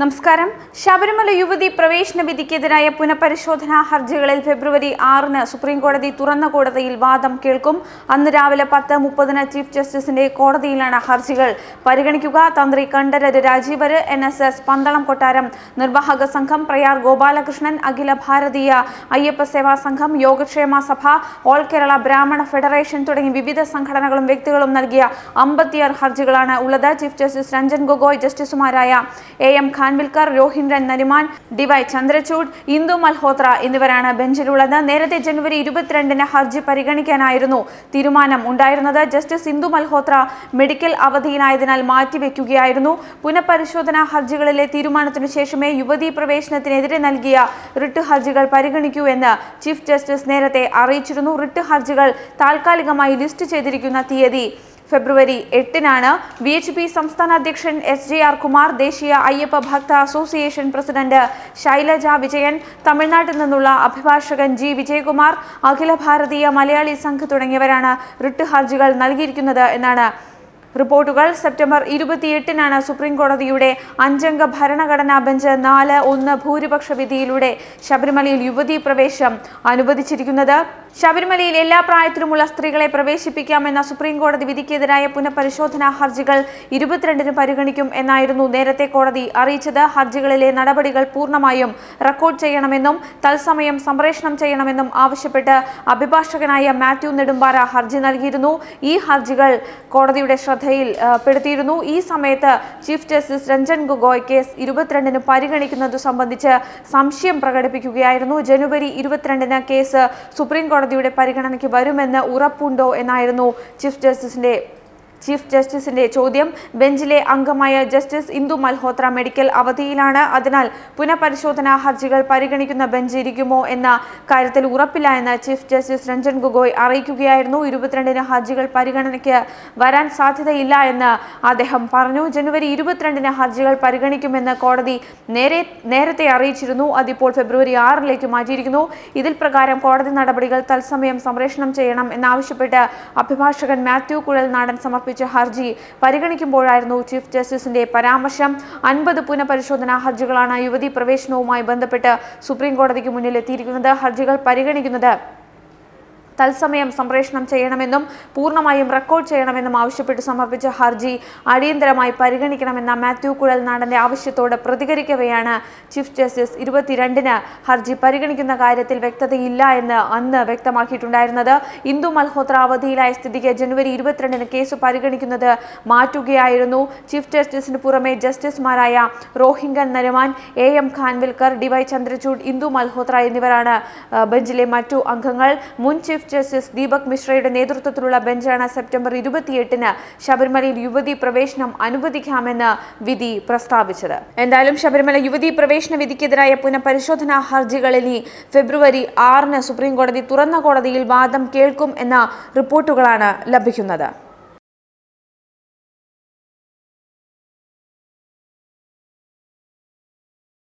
നമസ്കാരം. ശബരിമല യുവതി പ്രവേശന വിധിക്കെതിരായ പുനഃപരിശോധനാ ഹർജികളിൽ ഫെബ്രുവരി ആറിന് സുപ്രീംകോടതി തുറന്ന കോടതിയിൽ വാദം കേൾക്കും. അന്ന് രാവിലെ പത്ത് മുപ്പതിന് ചീഫ് ജസ്റ്റിസിന്റെ കോടതിയിലാണ് ഹർജികൾ. പരിഗണിക്കുക തന്ത്രി Kandararu Rajeevaru N S S Pandalam കൊട്ടാരം നിർവാഹക സംഘം പ്രയാർ ഗോപാലകൃഷ്ണൻ അഖില ഭാരതീയ അയ്യപ്പ സേവാ സംഘം യോഗക്ഷേമ സഭ ഓൾ കേരള ബ്രാഹ്മണ ഫെഡറേഷൻ തുടങ്ങി വിവിധ സംഘടനകളും വ്യക്തികളും നൽകിയ അമ്പത്തിയാറ് ഹർജികളാണ് ഉള്ളത്. ചീഫ് ജസ്റ്റിസ് രഞ്ജൻ ഗൊഗോയ് ജസ്റ്റിസുമാരായ A M Khanwilkar Rohinton Nariman D Y Chandrachud Indu Malhotra എന്നിവരാണ് ബെഞ്ചിലുള്ളത്. നേരത്തെ ജനുവരി ഇരുപത്തിരണ്ടിന് ഹർജി പരിഗണിക്കാനായിരുന്നു തീരുമാനം ഉണ്ടായിരുന്നത്. ജസ്റ്റിസ് ഇന്ദു മൽഹോത്ര മെഡിക്കൽ അവധിയിലായതിനാൽ മാറ്റിവെക്കുകയായിരുന്നു. പുനഃപരിശോധനാ ഹർജികളിലെ തീരുമാനത്തിനു ശേഷമേ യുവതീ പ്രവേശനത്തിനെതിരെ നൽകിയ റിട്ട് ഹർജികൾ പരിഗണിക്കൂ എന്ന് ചീഫ് ജസ്റ്റിസ് നേരത്തെ അറിയിച്ചിരുന്നു. റിട്ട് ഹർജികൾ താൽക്കാലികമായി ലിസ്റ്റ് ചെയ്തിരിക്കുന്ന തീയതി ഫെബ്രുവരി എട്ടിനാണ് ബി എച്ച് പി സംസ്ഥാന അധ്യക്ഷൻ എസ് ജെ ആർ കുമാർ ദേശീയ അയ്യപ്പ ഭക്ത അസോസിയേഷൻ പ്രസിഡന്റ് ശൈലജ വിജയൻ തമിഴ്നാട്ടിൽ നിന്നുള്ള അഭിഭാഷകൻ ജി വിജയകുമാർ അഖില ഭാരതീയ മലയാളി സംഘ് തുടങ്ങിയവരാണ് റിട്ട് ഹർജികൾ നൽകിയിരിക്കുന്നത് എന്നാണ് റിപ്പോർട്ടുകൾ സെപ്റ്റംബർ ഇരുപത്തിയെട്ടിനാണ് സുപ്രീം കോടതിയുടെ അഞ്ചംഗ ഭരണഘടനാ ബെഞ്ച് നാല് ഒന്ന് ഭൂരിപക്ഷ വിധിയിലൂടെ ശബരിമലയിൽ യുവതീ പ്രവേശം അനുവദിച്ചിരിക്കുന്നത്. ശബരിമലയിൽ എല്ലാ പ്രായത്തിലുമുള്ള സ്ത്രീകളെ പ്രവേശിപ്പിക്കാമെന്ന സുപ്രീം കോടതി വിധിക്കെതിരായ പുനഃപരിശോധനാ ഹർജികൾ ഇരുപത്തിരണ്ടിന് പരിഗണിക്കും എന്നായിരുന്നു നേരത്തെ കോടതി അറിയിച്ചത്. ഹർജികളിലെ നടപടികൾ പൂർണമായും റെക്കോർഡ് ചെയ്യണമെന്നും തത്സമയം സംപ്രേഷണം ചെയ്യണമെന്നും ആവശ്യപ്പെട്ട് അഭിഭാഷകനായ മാത്യു നെടുമ്പാറ ഹർജി നൽകിയിരുന്നു. ഈ ഹർജികൾ കോടതിയുടെ ശ്രദ്ധയിൽ പെടുത്തിയിരുന്നു. ഈ സമയത്ത് chief justice Ranjan Gogoi case ഇരുപത്തിരണ്ടിന് പരിഗണിക്കുന്നത് സംബന്ധിച്ച് സംശയം പ്രകടിപ്പിക്കുകയായിരുന്നു. ജനുവരി ഇരുപത്തിരണ്ടിന് കേസ് സുപ്രീം കോടതിയുടെ പരിഗണനയ്ക്ക് വരുമെന്ന് ഉറപ്പുണ്ടോ എന്നായിരുന്നു ചീഫ് ജസ്റ്റിസിന്റെ ചീഫ് ജസ്റ്റിസിന്റെ ചോദ്യം ബെഞ്ചിലെ അംഗമായ ജസ്റ്റിസ് ഇന്ദു മൽഹോത്ര മെഡിക്കൽ അവധിയിലാണ്. അതിനാൽ പുനഃപരിശോധനാ ഹർജികൾ പരിഗണിക്കുന്ന ബെഞ്ച് ഇരിക്കുമോ എന്ന കാര്യത്തിൽ ഉറപ്പില്ല എന്ന് ചീഫ് ജസ്റ്റിസ് രഞ്ജൻ ഗൊഗോയ് അറിയിക്കുകയായിരുന്നു. ഇരുപത്തിരണ്ടിന് ഹർജികൾ പരിഗണനയ്ക്ക് വരാൻ സാധ്യതയില്ല എന്ന് അദ്ദേഹം പറഞ്ഞു. ജനുവരി ഇരുപത്തിരണ്ടിന് ഹർജികൾ പരിഗണിക്കുമെന്ന് കോടതി നേരെ നേരത്തെ അറിയിച്ചിരുന്നു. അതിപ്പോൾ ഫെബ്രുവരി ആറിലേക്ക് മാറ്റിയിരിക്കുന്നു ഇതിൽ പ്രകാരം കോടതി നടപടികൾ തത്സമയം സംപ്രേഷണം ചെയ്യണം എന്നാവശ്യപ്പെട്ട് അഭിഭാഷകൻ മാത്യു കുഴൽ നാടൻ സമർപ്പിച്ച. ഹർജി പരിഗണിക്കുമ്പോഴായിരുന്നു ചീഫ് ജസ്റ്റിസിന്റെ പരാമർശം. അൻപത് പുനഃപരിശോധനാ ഹർജികളാണ് യുവതി പ്രവേശനവുമായി ബന്ധപ്പെട്ട് സുപ്രീം കോടതിക്ക് മുന്നിൽ എത്തിയിരിക്കുന്നത് ഹർജികൾ പരിഗണിക്കുന്നത് തത്സമയം സംപ്രേഷണം ചെയ്യണമെന്നും പൂർണമായും റെക്കോർഡ് ചെയ്യണമെന്നും ആവശ്യപ്പെട്ട് സമർപ്പിച്ച ഹർജി അടിയന്തരമായി പരിഗണിക്കണമെന്ന മാത്യു കുഴൽ നാടന്റെ ആവശ്യത്തോട് പ്രതികരിക്കവെയാണ് ചീഫ് ജസ്റ്റിസ് ഇരുപത്തിരണ്ടിന് ഹർജി പരിഗണിക്കുന്ന കാര്യത്തിൽ വ്യക്തതയില്ല എന്ന് അന്ന് വ്യക്തമാക്കിയിട്ടുണ്ടായിരുന്നത്. ഇന്ദു മൽഹോത്ര അവധിയിലായ സ്ഥിതിക്ക് ജനുവരി ഇരുപത്തിരണ്ടിന് കേസ് പരിഗണിക്കുന്നത് മാറ്റുകയായിരുന്നു. ചീഫ് ജസ്റ്റിസിന് പുറമെ ജസ്റ്റിസുമാരായ Rohinton Nariman A M Khanwilkar D Y Chandrachud Indu Malhotra എന്നിവരാണ് ബെഞ്ചിലെ മറ്റു അംഗങ്ങൾ. മുൻ ചീഫ് ജസ്റ്റിസ് ദീപക് മിശ്രയുടെ നേതൃത്വത്തിലുള്ള ബെഞ്ചാണ് സെപ്റ്റംബർ ഇരുപത്തിയെട്ടിന് ശബരിമലയിൽ യുവതി പ്രവേശനം അനുവദിക്കാമെന്ന് വിധി പ്രസ്താവിച്ചത്. എന്തായാലും ശബരിമല യുവതി പ്രവേശന വിധിക്കെതിരായ പുനഃപരിശോധനാ ഹർജികളിൽ ഇനി ഫെബ്രുവരി ആറിന് സുപ്രീം കോടതി തുറന്ന കോടതിയിൽ വാദം കേൾക്കും എന്ന റിപ്പോർട്ടുകളാണ് ലഭിക്കുന്നത്.